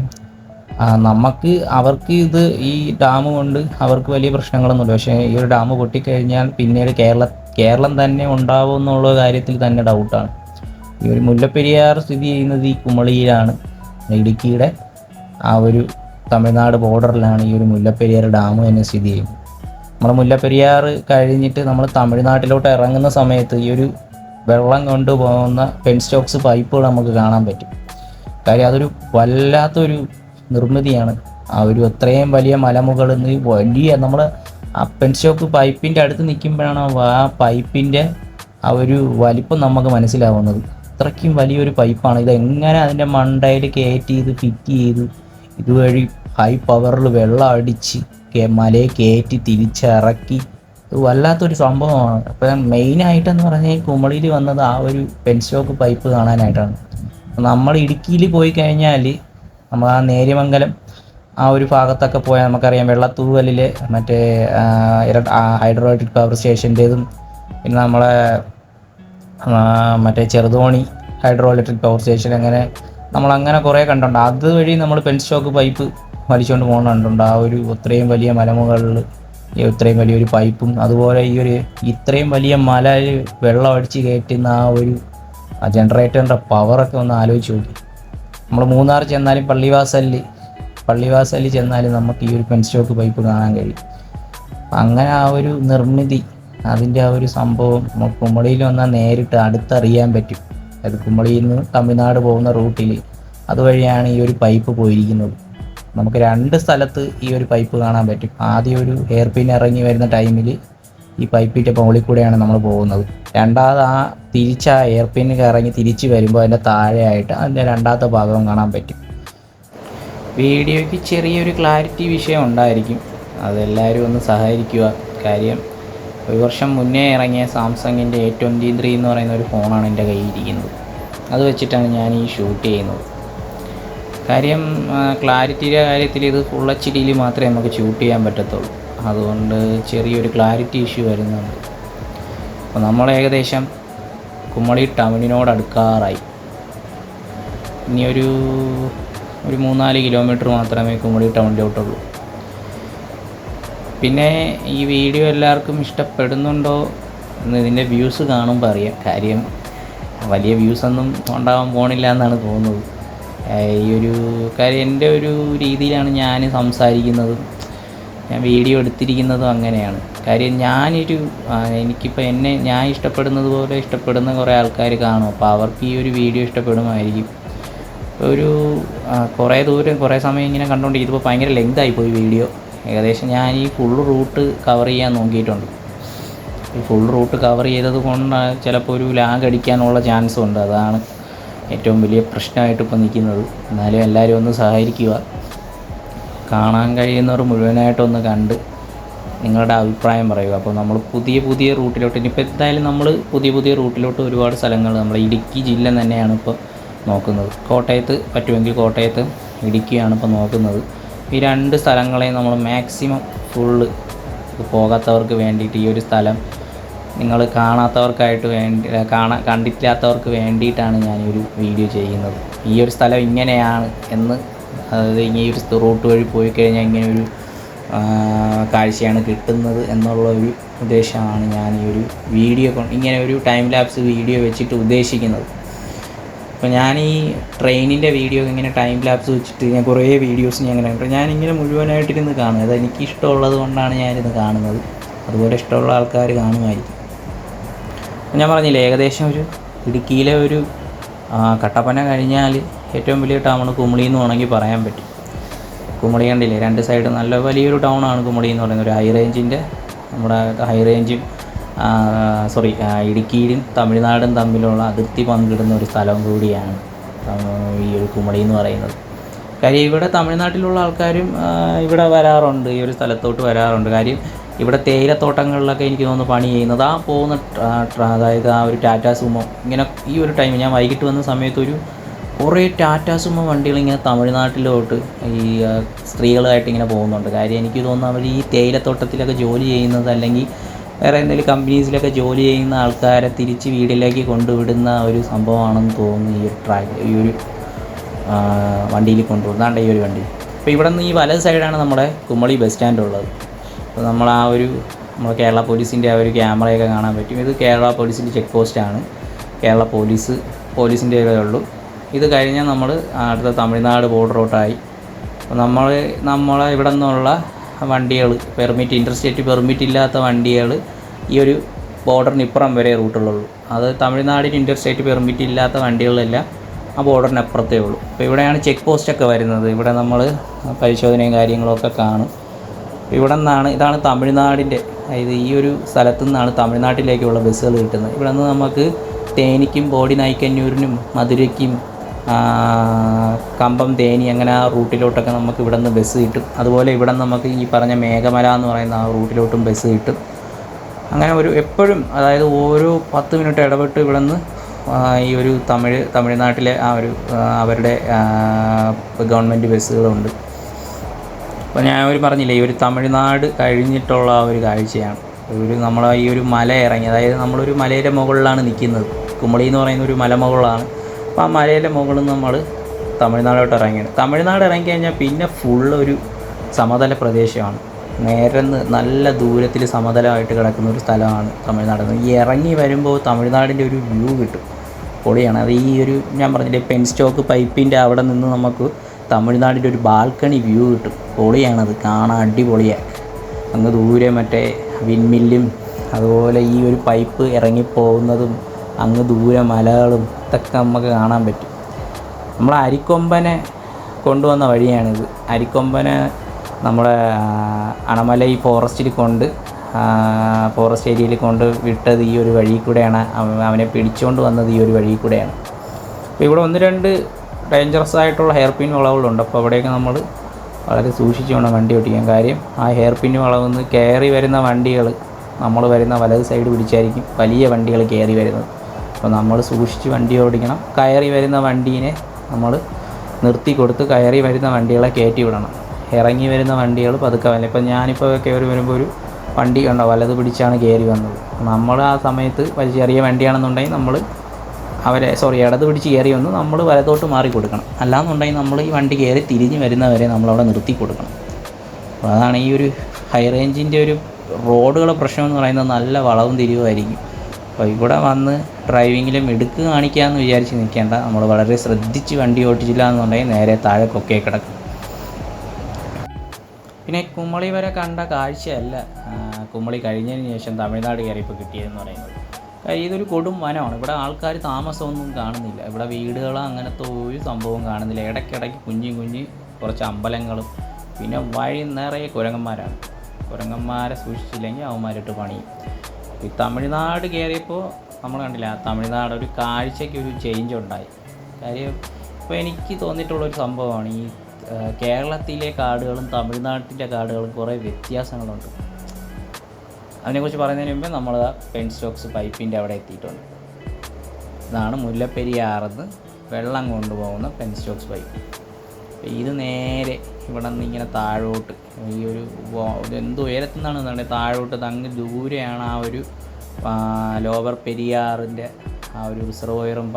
നമുക്ക് അവർക്ക് ഇത് ഈ ഡാം കൊണ്ട് അവർക്ക് വലിയ പ്രശ്നങ്ങളൊന്നുമില്ല. പക്ഷേ ഈ ഒരു ഡാം പൊട്ടിക്കഴിഞ്ഞാൽ പിന്നീട് കേരള കേരളം തന്നെ ഉണ്ടാവും എന്നുള്ള കാര്യത്തിൽ തന്നെ ഡൗട്ടാണ് ഈ ഒരു മുല്ലപ്പെരിയാർ സ്ഥിതി ചെയ്യുന്നത് ഈ കുമളിയിലാണ്. ഇടുക്കിയുടെ ആ ഒരു തമിഴ്നാട് ബോർഡറിലാണ് ഈ ഒരു മുല്ലപ്പെരിയാർ ഡാം തന്നെ സ്ഥിതി ചെയ്യുന്നത്. നമ്മൾ മുല്ലപ്പെരിയാർ കഴിഞ്ഞിട്ട് നമ്മൾ തമിഴ്നാട്ടിലോട്ട് ഇറങ്ങുന്ന സമയത്ത് ഈ ഒരു വെള്ളം കൊണ്ടുപോകുന്ന പെൻസ്റ്റോക്സ് പൈപ്പുകൾ നമുക്ക് കാണാൻ പറ്റും. കാര്യം അതൊരു വല്ലാത്തൊരു നിർമ്മിതിയാണ്. ആ ഒരു അത്രയും വലിയ മലമുകളിൽ നിന്ന് വലിയ നമ്മൾ ആ ഷോപ്പ് പൈപ്പിന്റെ അടുത്ത് നിൽക്കുമ്പോഴാണ് ആ പൈപ്പിന്റെ ആ ഒരു വലിപ്പം നമുക്ക് മനസ്സിലാവുന്നത്. അത്രയ്ക്കും വലിയൊരു പൈപ്പാണ്. ഇത് എങ്ങനെ അതിന്റെ മണ്ടയിൽ കയറ്റി ചെയ്ത് ഫിറ്റ് ചെയ്ത്? ഇതുവഴി ഹൈ പവറിൽ വെള്ളം അടിച്ച് മലയെ കയറ്റി തിരിച്ചിറക്കി. വല്ലാത്തൊരു സംഭവമാണ്. അപ്പം മെയിനായിട്ടെന്ന് പറഞ്ഞാൽ കുമളിയിൽ വന്നത് ആ ഒരു പെൻസ്റ്റോക്ക് പൈപ്പ് കാണാനായിട്ടാണ്. നമ്മൾ ഇടുക്കിയിൽ പോയി കഴിഞ്ഞാൽ നമ്മൾ ആ നേര്യമംഗലം ആ ഒരു ഭാഗത്തൊക്കെ പോയാൽ നമുക്കറിയാം വെള്ളത്തൂവലിൽ മറ്റേ ഹൈഡ്രോ ഇലക്ട്രിക് പവർ സ്റ്റേഷന്റേതും പിന്നെ നമ്മളെ മറ്റേ Cheruthoni hydro electric power station അങ്ങനെ നമ്മൾ അങ്ങനെ കുറേ കണ്ടുണ്ട് അതുവഴി നമ്മൾ പെൻ സ്റ്റോക്ക് പൈപ്പ് വലിച്ചുകൊണ്ട് പോകുന്ന കണ്ടുണ്ട് ആ ഒരു ഇത്രയും വലിയ മലമുകളിൽ ഇത്രയും വലിയൊരു പൈപ്പും അതുപോലെ ഈ ഒരു ഇത്രയും വലിയ മലയിൽ വെള്ളം അടിച്ച് കയറ്റുന്ന ആ ഒരു ജനറേറ്ററിന്റെ പവറൊക്കെ ഒന്ന് ആലോചിച്ച് നോക്കി. നമ്മൾ മൂന്നാർ ചെന്നാലും പള്ളിവാസലിൽ പള്ളിവാസലിൽ ചെന്നാലും നമുക്ക് ഈ ഒരു പെൻ സ്റ്റോക്ക് പൈപ്പ് കാണാൻ കഴിയും. അങ്ങനെ ആ ഒരു നിർമ്മിതി അതിന്റെ ആ ഒരു സംഭവം കുമളിയിൽ വന്നാൽ നേരിട്ട് അടുത്തറിയാൻ പറ്റും. അത് കുമളിയിൽ നിന്ന് തമിഴ്നാട് പോകുന്ന റൂട്ടിൽ അതുവഴിയാണ് ഈ ഒരു പൈപ്പ് പോയിരിക്കുന്നത്. നമുക്ക് രണ്ട് സ്ഥലത്ത് ഈ ഒരു പൈപ്പ് കാണാൻ പറ്റും. ആദ്യം ഒരു ഹെയർ പിൻ ഇറങ്ങി വരുന്ന ടൈമിൽ ഈ പൈപ്പിന്റെ മുകളിൽ കൂടെയാണ് നമ്മൾ പോകുന്നത്. രണ്ടാമത് ആ തിരിച്ച് ആ എയർ പിൻ ഇറങ്ങി തിരിച്ച് വരുമ്പോൾ അതിന്റെ താഴെയായിട്ട് അതിന്റെ രണ്ടാമത്തെ ഭാഗം കാണാൻ പറ്റും. വീഡിയോയ്ക്ക് ചെറിയൊരു ക്ലാരിറ്റി വിഷയം ഉണ്ടായിരിക്കും. അതെല്ലാവരും ഒന്ന് സഹകരിക്കുക. കാര്യം ഒരു വർഷം മുന്നേ ഇറങ്ങിയ സാംസങ്ങിന്റെ എ ട്വന്റി ത്രീ എന്ന് പറയുന്ന ഒരു ഫോണാണ് എന്റെ കയ്യിൽ ഇരിക്കുന്നത് അത് വെച്ചിട്ടാണ് ഞാൻ ഈ ഷൂട്ട് ചെയ്യുന്നത്. കാര്യം ക്ലാരിറ്റിയുടെ കാര്യത്തിൽ ഇത് ഫുൾ എച്ച് ഡിയിൽ മാത്രമേ നമുക്ക് ഷൂട്ട് ചെയ്യാൻ പറ്റത്തുള്ളൂ. അതുകൊണ്ട് ചെറിയൊരു ക്ലാരിറ്റി ഇഷ്യൂ വരുന്നുണ്ട്. അപ്പോൾ നമ്മൾ ഏകദേശം കുമ്മളി ടൗണിനോട് അടുക്കാറായി. ഇനി ഒരു മൂന്നാൽ കിലോമീറ്റർ മാത്രമേ കുമ്മളി ടൗണിലോട്ടുള്ളൂ പിന്നെ ഈ വീഡിയോ എല്ലാവർക്കും ഇഷ്ടപ്പെടുന്നുണ്ടോ എന്ന് ഇതിന്റെ വ്യൂസ് കാണുമ്പോൾ അറിയാം. കാര്യം വലിയ വ്യൂസ് ഒന്നും ഉണ്ടാവാൻ പോണില്ല എന്നാണ് തോന്നുന്നത്. ഈ ഒരു കാര്യം എന്റെ ഒരു രീതിയിലാണ് ഞാൻ സംസാരിക്കുന്നതും ഞാൻ വീഡിയോ എടുത്തിരിക്കുന്നതും അങ്ങനെയാണ്. കാര്യം ഞാനൊരു എനിക്കിപ്പോൾ എന്നെ ഞാൻ ഇഷ്ടപ്പെടുന്നത് പോലെ ഇഷ്ടപ്പെടുന്ന കുറേ ആൾക്കാർ കാണും. അപ്പോൾ അവർക്ക് ഈ ഒരു വീഡിയോ ഇഷ്ടപ്പെടുമായിരിക്കും. ഒരു കുറേ ദൂരം കുറേ സമയം ഇങ്ങനെ കണ്ടുകൊണ്ട് ഇതിപ്പോൾ ഭയങ്കര ലെങ്ത് പോയി വീഡിയോ ഏകദേശം ഞാൻ ഈ ഫുൾ റൂട്ട് കവർ ചെയ്യാൻ നോക്കിയിട്ടുണ്ട്. ഈ ഫുൾ റൂട്ട് കവർ ചെയ്തത് കൊണ്ട് ചിലപ്പോൾ ഒരു ലാഗ് അടിക്കാനുള്ള ചാൻസ് ഉണ്ട്. അതാണ് ഏറ്റവും വലിയ പ്രശ്നമായിട്ട് ഇപ്പോൾ നിൽക്കുന്നത്. എന്നാലും എല്ലാവരും ഒന്ന് സഹകരിക്കുക. കാണാൻ കഴിയുന്നവർ മുഴുവനായിട്ടൊന്ന് കണ്ട് നിങ്ങളുടെ അഭിപ്രായം പറയുക. അപ്പോൾ നമ്മൾ പുതിയ പുതിയ റൂട്ടിലോട്ട് ഇനിയിപ്പോൾ എന്തായാലും നമ്മൾ പുതിയ പുതിയ റൂട്ടിലോട്ട് ഒരുപാട് സ്ഥലങ്ങൾ നമ്മുടെ ഇടുക്കി ജില്ല തന്നെയാണ് ഇപ്പോൾ നോക്കുന്നത്. കോട്ടയത്ത് പറ്റുമെങ്കിൽ കോട്ടയത്ത് ഇടുക്കിയാണ് ഇപ്പോൾ നോക്കുന്നത്. ഈ രണ്ട് സ്ഥലങ്ങളെയും നമ്മൾ മാക്സിമം ഫുള്ള് പോകാത്തവർക്ക് വേണ്ടിയിട്ട് ഈ ഒരു സ്ഥലം നിങ്ങൾ കാണാത്തവർക്കായിട്ട് വേണ്ടി കാണാൻ കണ്ടിട്ടില്ലാത്തവർക്ക് വേണ്ടിയിട്ടാണ് ഒരു വീഡിയോ ചെയ്യുന്നത്. ഈ ഒരു സ്ഥലം ഇങ്ങനെയാണ് എന്ന് അതായത് ഈ ഒരു റൂട്ട് വഴി പോയി കഴിഞ്ഞാൽ ഇങ്ങനെ ഒരു കാഴ്ചയാണ് കിട്ടുന്നത് എന്നുള്ള ഒരു ഉദ്ദേശമാണ് ഞാൻ ഈ ഒരു വീഡിയോ ഇങ്ങനെ ഒരു ടൈം ലാപ്സ് വീഡിയോ വെച്ചിട്ട് ഉദ്ദേശിക്കുന്നത്. അപ്പോൾ ഞാൻ ഈ ട്രെയിനിന്റെ വീഡിയോ ഇങ്ങനെ ടൈം ലാപ്സ് വെച്ചിട്ട് ഞാൻ കുറേ വീഡിയോസ് ഞാൻ ഇങ്ങനെ കണ്ടു ഞാനിങ്ങനെ മുഴുവനായിട്ടിരുന്ന് കാണും. അത് എനിക്ക് ഇഷ്ടമുള്ളത് കൊണ്ടാണ് ഞാനിത് കാണുന്നത്. അതുപോലെ ഇഷ്ടമുള്ള ആൾക്കാർ കാണുമായിരിക്കും. ഞാൻ പറഞ്ഞില്ലേ ഏകദേശം ഒരു ഇടുക്കിയിലെ ഒരു കട്ടപ്പന കഴിഞ്ഞാൽ ഏറ്റവും വലിയ ടൗൺ കുമളി എന്ന് വേണമെങ്കിൽ പറയാൻ പറ്റും. കുമളി കണ്ടില്ലേ രണ്ട് സൈഡ് നല്ല വലിയൊരു ടൗണാണ് കുമളി എന്ന് പറയുന്നത്. ഒരു ഹൈ റേഞ്ചിന്റെ നമ്മുടെ ഹൈ റേഞ്ചും സോറി ഇടുക്കിയിലും തമിഴ്നാടും തമ്മിലുള്ള അതിർത്തി പങ്കിടുന്ന ഒരു സ്ഥലം കൂടിയാണ് ഈ ഒരു കുമളി എന്ന് പറയുന്നത്. കാര്യം ഇവിടെ തമിഴ്നാട്ടിലുള്ള ആൾക്കാരും ഇവിടെ വരാറുണ്ട് ഈ ഒരു സ്ഥലത്തോട്ട് വരാറുണ്ട്. കാര്യം ഇവിടെ തേയിലത്തോട്ടങ്ങളിലൊക്കെ എനിക്ക് തോന്നുന്നു പണി ചെയ്യുന്നത്. ആ പോകുന്ന അതായത് ആ ഒരു ടാറ്റ സുമോ ഇങ്ങനെ ഈ ഒരു ടൈം ഞാൻ വൈകിട്ട് വന്ന സമയത്തൊരു കുറേ ടാറ്റ സുമോ വണ്ടികൾ ഇങ്ങനെ തമിഴ്നാട്ടിലോട്ട് ഈ സ്ത്രീകളായിട്ട് ഇങ്ങനെ പോകുന്നുണ്ട്. കാര്യം എനിക്ക് തോന്നുന്നു അവർ ഈ തേയിലത്തോട്ടത്തിലൊക്കെ ജോലി ചെയ്യുന്നത് അല്ലെങ്കിൽ വേറെ എന്തെങ്കിലും കമ്പനീസിലൊക്കെ ജോലി ചെയ്യുന്ന ആൾക്കാരെ തിരിച്ച് വീട്ടിലേക്ക് കൊണ്ടുവിടുന്ന ഒരു സംഭവമാണെന്ന് തോന്നുന്നു ഈ ഒരു ട്രാക്ക് ഈ ഒരു വണ്ടിയിൽ കൊണ്ടുപോകുന്നതാണ്ട് ഈ ഒരു വണ്ടി. അപ്പോൾ ഇവിടെ നിന്ന് ഈ വലത് സൈഡാണ് നമ്മുടെ കുമളി ബസ് സ്റ്റാൻഡ് ഉള്ളത്. അപ്പോൾ നമ്മൾ ആ ഒരു നമ്മുടെ കേരള പോലീസിന്റെ ആ ഒരു ക്യാമറയൊക്കെ കാണാൻ പറ്റും. ഇത് കേരള പോലീസിന്റെ ചെക്ക് പോസ്റ്റാണ് കേരള പോലീസ് പോലീസിന്റെ ഉള്ളൂ. ഇത് കഴിഞ്ഞാൽ നമ്മൾ അടുത്ത തമിഴ്നാട് ബോർഡറോട്ടായി അപ്പോൾ നമ്മൾ നമ്മളെ ഇവിടെ നിന്നുള്ള വണ്ടികൾ പെർമിറ്റ് ഇന്റർസ്റ്റേറ്റ് പെർമിറ്റ് ഇല്ലാത്ത വണ്ടികൾ ഈ ഒരു ബോർഡറിന് ഇപ്പുറം വരെ റൂട്ടുള്ളൂ അത് തമിഴ്നാടിന് ഇന്റർസ്റ്റേറ്റ് പെർമിറ്റ് ഇല്ലാത്ത വണ്ടികളെല്ലാം ആ ബോർഡറിന് അപ്പുറത്തേ ഉള്ളൂ. അപ്പോൾ ഇവിടെയാണ് ചെക്ക് പോസ്റ്റൊക്കെ വരുന്നത്. ഇവിടെ നമ്മൾ പരിശോധനയും കാര്യങ്ങളൊക്കെ കാണും. ഇവിടെ നിന്നാണ് ഇതാണ് തമിഴ്നാടിന്റെ അതായത് ഈ ഒരു സ്ഥലത്തു നിന്നാണ് തമിഴ്നാട്ടിലേക്കുള്ള ബസ്സുകൾ കിട്ടുന്നത്. ഇവിടെ നിന്ന് നമുക്ക് തേനിക്കും ബോഡി നായ്ക്കന്നൂരിനും മധുരയ്ക്കും കമ്പം തേനി അങ്ങനെ ആ റൂട്ടിലോട്ടൊക്കെ നമുക്ക് ഇവിടെ നിന്ന് ബസ് കിട്ടും. അതുപോലെ ഇവിടെ നമുക്ക് ഈ പറഞ്ഞ മേഘമല എന്ന് പറയുന്ന ആ റൂട്ടിലോട്ടും ബസ് കിട്ടും. അങ്ങനെ ഒരു എപ്പോഴും അതായത് ഓരോ പത്ത് മിനിറ്റ് ഇടപെട്ട് ഇവിടെ നിന്ന് ഈ ഒരു തമിഴ് തമിഴ്നാട്ടിലെ ആ ഒരു അവരുടെ ഗവൺമെന്റ് ബസ്സുകളുണ്ട്. അപ്പോൾ ഞാൻ ഒരു പറഞ്ഞില്ലേ ഈ ഒരു തമിഴ്നാട് കഴിഞ്ഞിട്ടുള്ള ആ ഒരു കാഴ്ചയാണ്. ഒരു നമ്മൾ ഈ ഒരു മല ഇറങ്ങി അതായത് നമ്മളൊരു മലയുടെ മുകളിലാണ് നിൽക്കുന്നത്. കുമളി എന്ന് പറയുന്ന ഒരു മലമുകളിലാണ്. അപ്പോൾ ആ മലയിലെ മുകളിൽ നമ്മൾ തമിഴ്നാടോട്ട് ഇറങ്ങിയത്. തമിഴ്നാട് ഇറങ്ങി കഴിഞ്ഞാൽ പിന്നെ ഒരു സമതല പ്രദേശമാണ്. നേരന്ന് നല്ല ദൂരത്തിൽ സമതലമായിട്ട് കിടക്കുന്ന ഒരു സ്ഥലമാണ് തമിഴ്നാട്. ഈ ഇറങ്ങി വരുമ്പോൾ തമിഴ്നാടിന്റെ ഒരു വ്യൂ കിട്ടും. പൊളിയാണ്. അത് ഈ ഒരു ഞാൻ പറഞ്ഞില്ലേ പെൻ സ്റ്റോക്ക് പൈപ്പിന്റെ അവിടെ നിന്ന് നമുക്ക് തമിഴ്നാടിന്റെ ഒരു ബാൽക്കണി വ്യൂ കിട്ടും. പൊളിയാണത് കാണാൻ അടിപൊളിയാണ് അങ്ങ് ദൂരെ മറ്റേ വിൻമില്ലും അതുപോലെ ഈ ഒരു പൈപ്പ് ഇറങ്ങിപ്പോകുന്നതും അങ്ങ് ദൂരെ മലകളും ഇതൊക്കെ നമുക്ക് കാണാൻ പറ്റും. നമ്മൾ അരിക്കൊമ്പനെ കൊണ്ടുവന്ന വഴിയാണിത്. അരിക്കൊമ്പനെ നമ്മുടെ അണമല ഈ ഫോറസ്റ്റിൽ കൊണ്ട് ഫോറസ്റ്റ് ഏരിയയിൽ കൊണ്ട് വിട്ടത് ഈ ഒരു വഴി കൂടെയാണ്. അവനെ പിടിച്ചുകൊണ്ട് വന്നത് ഈ ഒരു വഴി കൂടെയാണ്. അപ്പോൾ ഇവിടെ ഒന്ന് രണ്ട് ഡേഞ്ചറസ് ആയിട്ടുള്ള ഹെയർ പിൻ വളവുകളുണ്ട്. അപ്പോൾ അവിടെയൊക്കെ നമ്മൾ വളരെ സൂക്ഷിച്ചു വേണം വണ്ടി ഓടിക്കാൻ കാര്യം ആ ഹെയർ പിൻ വളവിൽ നിന്ന് കയറി വരുന്ന വണ്ടികൾ നമ്മൾ വരുന്ന വലത് സൈഡ് പിടിച്ചായിരിക്കും വലിയ വണ്ടികൾ കയറി വരുന്നത്. അപ്പോൾ നമ്മൾ സൂക്ഷിച്ച് വണ്ടി ഓടിക്കണം. കയറി വരുന്ന വണ്ടീനെ നമ്മൾ നിർത്തി കൊടുത്ത് കയറി വരുന്ന വണ്ടികളെ കയറ്റി വിടണം. ഇറങ്ങി വരുന്ന വണ്ടികൾ പതുക്കെ വല്ല ഇപ്പം ഞാനിപ്പോൾ കയറി വരുമ്പോൾ ഒരു വണ്ടി കണ്ടോ? വലത് പിടിച്ചാണ് കയറി വന്നത്. നമ്മൾ ആ സമയത്ത് ചെറിയ വണ്ടിയാണെന്നുണ്ടെങ്കിൽ നമ്മൾ അവരെ സോറി ഇടത് പിടിച്ച് കയറി വന്ന് നമ്മൾ വലത്തോട്ട് മാറി കൊടുക്കണം. അല്ലാന്നുണ്ടെങ്കിൽ നമ്മൾ ഈ വണ്ടി കയറി തിരിഞ്ഞ് വരുന്നവരെ നമ്മളവിടെ നിർത്തി കൊടുക്കണം. അപ്പോൾ അതാണ് ഈ ഒരു ഹൈ റേഞ്ചിന്റെ ഒരു റോഡുകളെ പ്രശ്നം എന്ന് പറയുന്നത് നല്ല വളവും തിരിവുമായിരിക്കും അപ്പോൾ ഇവിടെ വന്ന് ഡ്രൈവിങ്ങിലും എടുക്ക് കാണിക്കാമെന്ന് വിചാരിച്ച് നിൽക്കേണ്ട. നമ്മൾ വളരെ ശ്രദ്ധിച്ച് വണ്ടി ഓടിച്ചില്ല എന്നുണ്ടെങ്കിൽ നേരെ താഴെ കൊക്കെ കിടക്കും. പിന്നെ കുമളി വരെ കണ്ട കാഴ്ചയല്ല. കുമളി കഴിഞ്ഞതിന് ശേഷം തമിഴ്നാട് കയറിയപ്പോൾ കിട്ടിയതെന്ന് പറയുന്നത്. ഇതൊരു കൊടും വനമാണ്. ഇവിടെ ആൾക്കാർ താമസമൊന്നും കാണുന്നില്ല. ഇവിടെ വീടുകളോ അങ്ങനത്തെ ഒരു സംഭവം കാണുന്നില്ല. ഇടയ്ക്കിടയ്ക്ക് കുഞ്ഞു കുഞ്ഞ് കുറച്ച് അമ്പലങ്ങളും പിന്നെ വഴി നിറയെ കുരങ്ങന്മാരാണ്. കുരങ്ങന്മാരെ സൂക്ഷിച്ചില്ലെങ്കിൽ അവന്മാരിട്ട് പണിയും. ഈ തമിഴ്നാട് കയറിയപ്പോൾ നമ്മൾ കണ്ടില്ല തമിഴ്നാട് ഒരു കാഴ്ചയ്ക്ക് ഒരു ചേഞ്ച് ഉണ്ടായി. കാര്യം ഇപ്പോൾ എനിക്ക് തോന്നിയിട്ടുള്ളൊരു സംഭവമാണ് ഈ കേരളത്തിലെ കാടുകളും തമിഴ്നാട്ടിലെ കാടുകളും കുറേ വ്യത്യാസങ്ങളുണ്ട്. അതിനെക്കുറിച്ച് പറയുന്നതിന് മുമ്പ് നമ്മൾ ആ പെൻ സ്റ്റോക്സ് പൈപ്പിന്റെ അവിടെ എത്തിയിട്ടുണ്ട്. ഇതാണ് മുല്ലപ്പെരിയാറിന്ന് വെള്ളം കൊണ്ടുപോകുന്ന പെൻ സ്റ്റോക്സ് പൈപ്പ് ഇത് നേരെ ഇവിടെ നിന്ന് ഇങ്ങനെ താഴോട്ട് ഈ ഒരു എന്ത് ഉയരത്തു നിന്നാണ് എന്താണ് താഴോട്ട് അങ്ങ് ദൂരെയാണ് ആ ഒരു ലോവർ പെരിയാറിന്റെ ആ ഒരു റിസർവോയറും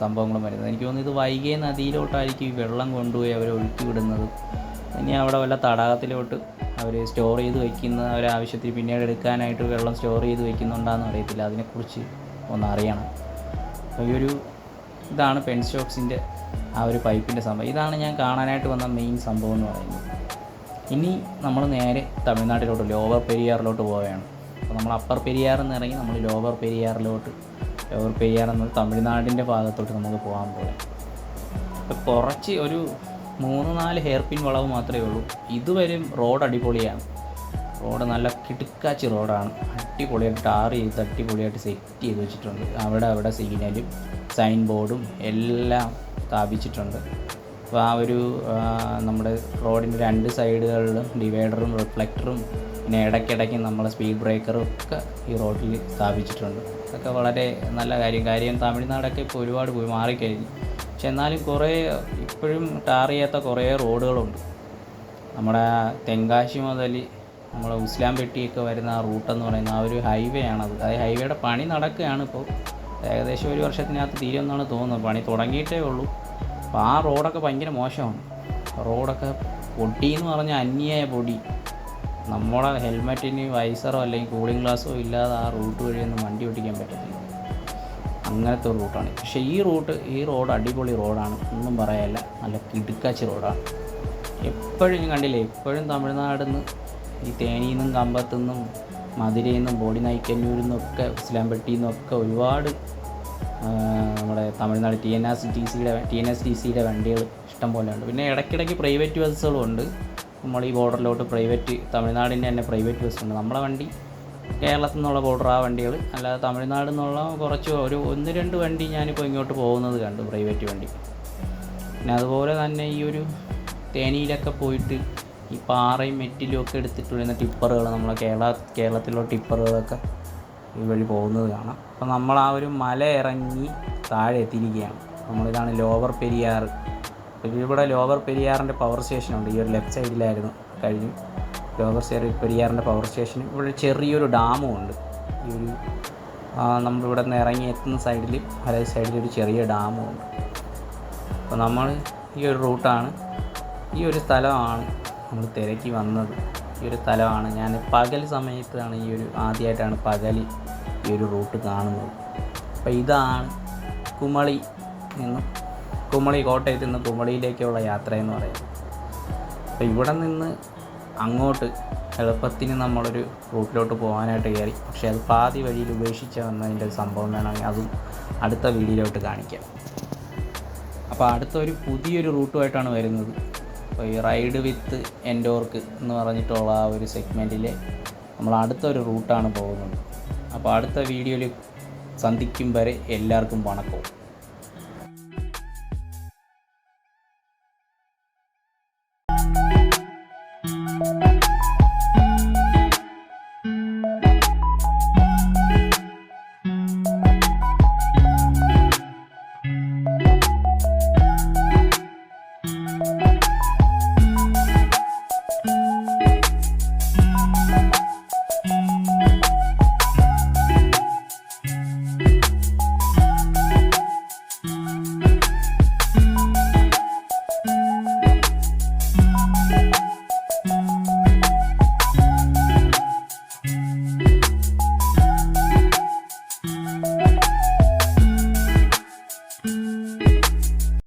സംഭവങ്ങളും വരുന്നത്. എനിക്ക് തോന്നുന്നു ഇത് വൈകിയ നദിയിലോട്ടായിരിക്കും ഈ വെള്ളം കൊണ്ടുപോയി അവരെ ഒഴുക്കി വിടുന്നത് ഇനി അവിടെ വല്ല തടാകത്തിലോട്ട് അവർ സ്റ്റോർ ചെയ്ത് വയ്ക്കുന്ന ഒരാവശ്യത്തിൽ പിന്നീട് എടുക്കാനായിട്ട് വെള്ളം സ്റ്റോർ ചെയ്ത് വയ്ക്കുന്നുണ്ടാന്ന് അറിയത്തില്ല. അതിനെക്കുറിച്ച് ഒന്ന് അറിയണം. അപ്പോൾ ഈ ഒരു ഇതാണ് പെൻ സ്റ്റോക്സിന്റെ ആ ഒരു പൈപ്പിന്റെ സംഭവം. ഇതാണ് ഞാൻ കാണാനായിട്ട് വന്ന മെയിൻ സംഭവം എന്ന് പറയുന്നത്. ഇനി നമ്മൾ നേരെ തമിഴ്നാട്ടിലോട്ട് ലോവർ പെരിയാറിലോട്ട് പോവുകയാണ്. അപ്പോൾ നമ്മൾ അപ്പർ പെരിയാറിൽ നിന്ന് ഇറങ്ങി നമ്മൾ ലോവർ പെരിയാറിലോട്ട് ലോവർ പെരിയാർ എന്നത് തമിഴ്നാടിന്റെ ഭാഗത്തോട്ട് നമുക്ക് പോകാൻ പോകാം അപ്പോൾ കുറച്ച് ഒരു മൂന്ന് നാല് ഹെയർപിൻ വളവ് മാത്രമേ ഉള്ളൂ. ഇതുവരെയും റോഡ് അടിപൊളിയാണ്. റോഡ് നല്ല കിടുക്കാച്ചി റോഡാണ്. അടിപൊളിയായിട്ട് ടാർ ചെയ്ത് അടിപൊളിയായിട്ട് സെറ്റ് ചെയ്ത് വെച്ചിട്ടുണ്ട്. അവിടെ അവിടെ സിഗ്നലും സൈൻ ബോർഡും എല്ലാം സ്ഥാപിച്ചിട്ടുണ്ട്. അപ്പോൾ ആ ഒരു നമ്മുടെ റോഡിന്റെ രണ്ട് സൈഡുകളിലും ഡിവൈഡറും റിഫ്ലക്ടറും പിന്നെ ഇടയ്ക്കിടയ്ക്ക് നമ്മളെ സ്പീഡ് ബ്രേക്കറും ഒക്കെ ഈ റോഡിൽ സ്ഥാപിച്ചിട്ടുണ്ട്. അതൊക്കെ വളരെ നല്ല കാര്യം. കാര്യം തമിഴ്നാടൊക്കെ ഇപ്പോൾ ഒരുപാട് പോയി മാറിക്കഴിഞ്ഞു. പക്ഷെ എന്നാലും കുറേ ഇപ്പോഴും ടാർ ചെയ്യാത്ത കുറേ റോഡുകളുണ്ട്. നമ്മുടെ തെങ്കാശി മുതൽ നമ്മുടെ ഉസ്ലാം പെട്ടിയൊക്കെ വരുന്ന ആ റൂട്ടെന്ന് പറയുന്ന ആ ഒരു ഹൈവേ ആണത്. ആ ഹൈവേയുടെ പണി നടക്കുകയാണ് ഇപ്പോൾ ഏകദേശം ഒരു വർഷത്തിനകത്ത് തീരുമെന്നാണ് തോന്നുന്നത്. പണി തുടങ്ങിയിട്ടേ ഉള്ളൂ. അപ്പോൾ ആ റോഡൊക്കെ ഭയങ്കര മോശമാണ്. റോഡൊക്കെ പൊടി എന്ന് പറഞ്ഞാൽ അന്യായ പൊടി. നമ്മുടെ ഹെൽമെറ്റിന് വൈസറോ അല്ലെങ്കിൽ കൂളിംഗ് ഗ്ലാസ്സോ ഇല്ലാതെ ആ റൂട്ട് വഴിയൊന്നും വണ്ടി ഓടിക്കാൻ പറ്റത്തില്ല. അങ്ങനത്തെ ഒരു റൂട്ടാണ്. പക്ഷേ ഈ റൂട്ട് ഈ റോഡ് അടിപൊളി റോഡാണ്. ഒന്നും പറയാനില്ല. നല്ല കിടുക്കാച്ചി റോഡാണ്. എപ്പോഴും കണ്ടില്ലേ എപ്പോഴും തമിഴ്നാട് നിന്ന് ഈ തേനിയിൽ നിന്നും കമ്പത്തു നിന്നും മധുരയിൽ നിന്നും ബോഡി നായ്ക്കന്നൂരിൽ നിന്നൊക്കെ ഇസ്ലാംപെട്ടിയിൽ ഒരുപാട് നമ്മുടെ Tamil Nadu T N S T സിയുടെ ടി എൻ എസ് ടി സിയുടെ വണ്ടികൾ ഇഷ്ടം പോലെ ഉണ്ട്. പിന്നെ ഇടയ്ക്കിടയ്ക്ക് പ്രൈവറ്റ് ബസ്സുകളും ഉണ്ട്. നമ്മൾ ഈ ബോർഡറിലോട്ട് പ്രൈവറ്റ് തമിഴ്നാടിന്റെ തന്നെ പ്രൈവറ്റ് ബസ്സുണ്ട് നമ്മുടെ വണ്ടി കേരളത്തിൽ നിന്നുള്ള ബോർഡർ ആ വണ്ടികൾ. അല്ലാതെ തമിഴ്നാട് നിന്നുള്ള കുറച്ച് ഒരു ഒന്ന് രണ്ട് വണ്ടി ഞാനിപ്പോൾ ഇങ്ങോട്ട് പോകുന്നത് കണ്ടു പ്രൈവറ്റ് വണ്ടി. പിന്നെ അതുപോലെ തന്നെ ഈ ഒരു തേനിയിലൊക്കെ പോയിട്ട് ഈ പാറയും മെറ്റിലും ഒക്കെ എടുത്തിട്ട് വരുന്ന ടിപ്പറുകൾ നമ്മളെ കേരള കേരളത്തിലുള്ള ടിപ്പറുകളൊക്കെ ഈ വഴി പോകുന്നത് കാണാം. അപ്പോൾ നമ്മൾ ആ ഒരു മല ഇറങ്ങി താഴെ എത്തിയിരിക്കുകയാണ് നമ്മളിതാണ് ലോവർ പെരിയാർ. ഇവിടെ ലോവർ പെരിയാറിന്റെ പവർ സ്റ്റേഷനുണ്ട് ഈ ഒരു ലെഫ്റ്റ് സൈഡിലായിരുന്നു കഴിഞ്ഞു. ലോവർ ചെറിയ പെരിയാറിന്റെ പവർ സ്റ്റേഷൻ ഇവിടെ ചെറിയൊരു ഡാമും ഉണ്ട്. ഈ ഒരു നമ്മളിവിടെ നിന്ന് ഇറങ്ങി എത്തുന്ന സൈഡിൽ വലത് സൈഡിൽ ഒരു ചെറിയ ഡാമും ഉണ്ട്. അപ്പോൾ നമ്മൾ ഈ ഒരു റൂട്ടാണ്. ഈ ഒരു സ്ഥലമാണ് നമ്മൾ തിരക്കി വന്നത്. ഈ ഒരു സ്ഥലമാണ്. ഞാൻ പകൽ സമയത്താണ് ഈ ഒരു ആദ്യമായിട്ടാണ് പകൽ ഈ ഒരു റൂട്ട് കാണുന്നത്. അപ്പോൾ ഇതാണ് കുമളി നിന്നും കുമളി കോട്ടയത്ത് നിന്ന് കുമളിയിലേക്കുള്ള യാത്ര എന്ന് പറയുന്നത്. അപ്പോൾ ഇവിടെ നിന്ന് അങ്ങോട്ട് എളുപ്പത്തിന് നമ്മളൊരു റൂട്ടിലോട്ട് പോകാനായിട്ട് കയറി പക്ഷേ അത് പാതി വഴിയിൽ ഉപേക്ഷിച്ച വന്നതിന്റെ ഒരു സംഭവം വേണമെങ്കിൽ അതും അടുത്ത വീഡിയോയിലോട്ട് കാണിക്കാം. അപ്പോൾ അടുത്തൊരു പുതിയൊരു റൂട്ടുമായിട്ടാണ് വരുന്നത്. അപ്പോൾ ഈ റൈഡ് വിത്ത് എൻഡോർക്ക് എന്ന് പറഞ്ഞിട്ടുള്ള ആ ഒരു സെഗ്മെന്റിൽ നമ്മൾ അടുത്തൊരു റൂട്ടാണ് പോകുന്നത്. അപ്പോൾ അടുത്ത വീഡിയോയിൽ സന്ധിക്കും വരെ എല്ലാവർക്കും വണക്കവും